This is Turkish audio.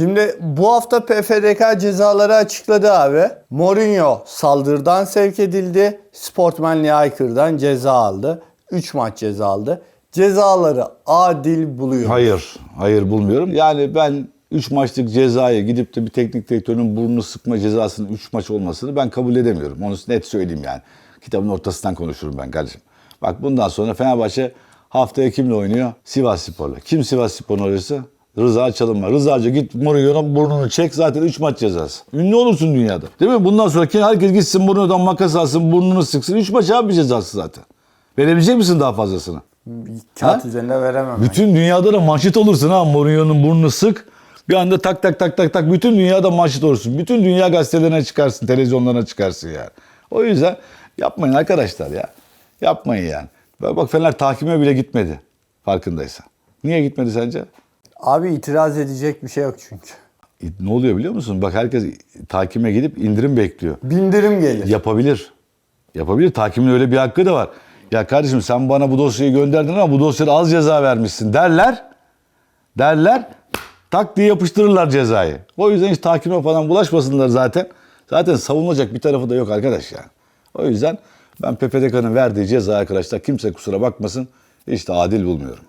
Şimdi bu hafta PFDK cezaları açıkladı abi. Mourinho saldırıdan sevk edildi. Sportmenliğe aykırıdan ceza aldı. 3 maç ceza aldı. Cezaları adil buluyor. Hayır, hayır bulmuyorum. Yani ben 3 maçlık cezayı gidip de bir teknik direktörün burnunu sıkma cezasının 3 maç olmasını ben kabul edemiyorum. Onu net söyleyeyim yani. Kitabın ortasından konuşurum ben kardeşim. Bak bundan sonra Fenerbahçe haftaya kimle oynuyor? Sivas Spor'la. Kim Sivas Spor'un hocası? Rıza Çalınma. Rızacı git Mourinho'nun burnunu çek zaten 3 maç cezası. Ünlü olursun dünyada. Değil mi? Bundan sonra herkes gitsin Mourinho'dan makas alsın burnunu sıksın. 3 maç abi cezası zaten. Verebilecek misin daha fazlasını? Kağıt Ha? üzerinde veremem. Bütün dünyada da manşet olursun ha Mourinho'nun burnunu sık. Bir anda tak tak tak tak tak bütün dünyada manşet olursun. Bütün dünya gazetelerine çıkarsın, televizyonlarına çıkarsın yani. O yüzden yapmayın arkadaşlar ya. Yapmayın yani. Bak bak Fener tahkime bile gitmedi farkındaysan. Niye gitmedi sence? Abi itiraz edecek bir şey yok çünkü. E, Ne oluyor biliyor musun? Bak herkes tahkime gidip indirim bekliyor. Bindirim gelir. Yapabilir. Yapabilir. Takimin öyle bir hakkı da var. Ya kardeşim sen bana bu dosyayı gönderdin ama bu dosyada az ceza vermişsin derler. Derler. Tak diye yapıştırırlar cezayı. O yüzden hiç takime falan bulaşmasınlar zaten. Zaten savunulacak bir tarafı da yok arkadaş yani. O yüzden ben PPDK'nın verdiği ceza arkadaşlar kimse kusura bakmasın. Hiç de adil bulmuyorum.